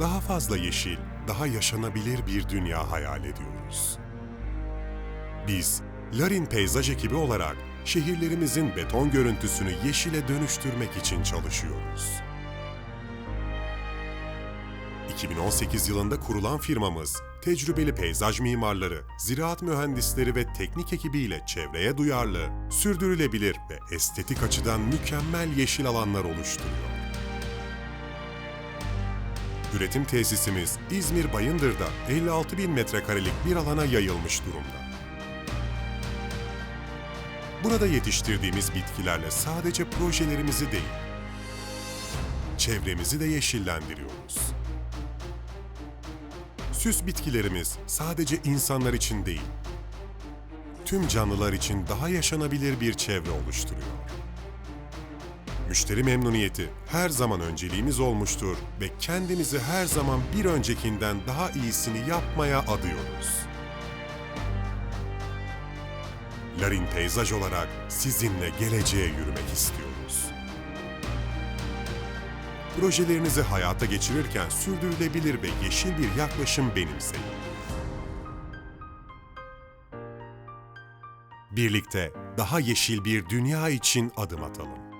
Daha fazla yeşil, daha yaşanabilir bir dünya hayal ediyoruz. Biz, Larin Peyzaj ekibi olarak şehirlerimizin beton görüntüsünü yeşile dönüştürmek için çalışıyoruz. 2018 yılında kurulan firmamız, tecrübeli peyzaj mimarları, ziraat mühendisleri ve teknik ekibiyle çevreye duyarlı, sürdürülebilir ve estetik açıdan mükemmel yeşil alanlar oluşturuyor. Üretim tesisimiz İzmir Bayındır'da 56 bin metrekarelik bir alana yayılmış durumda. Burada yetiştirdiğimiz bitkilerle sadece projelerimizi değil, çevremizi de yeşillendiriyoruz. Süs bitkilerimiz sadece insanlar için değil, tüm canlılar için daha yaşanabilir bir çevre oluşturuyor. Müşteri memnuniyeti her zaman önceliğimiz olmuştur ve kendimizi her zaman bir öncekinden daha iyisini yapmaya adıyoruz. Larin Peyzaj olarak sizinle geleceğe yürümek istiyoruz. Projelerinizi hayata geçirirken sürdürülebilir ve yeşil bir yaklaşım benimseyin. Birlikte daha yeşil bir dünya için adım atalım.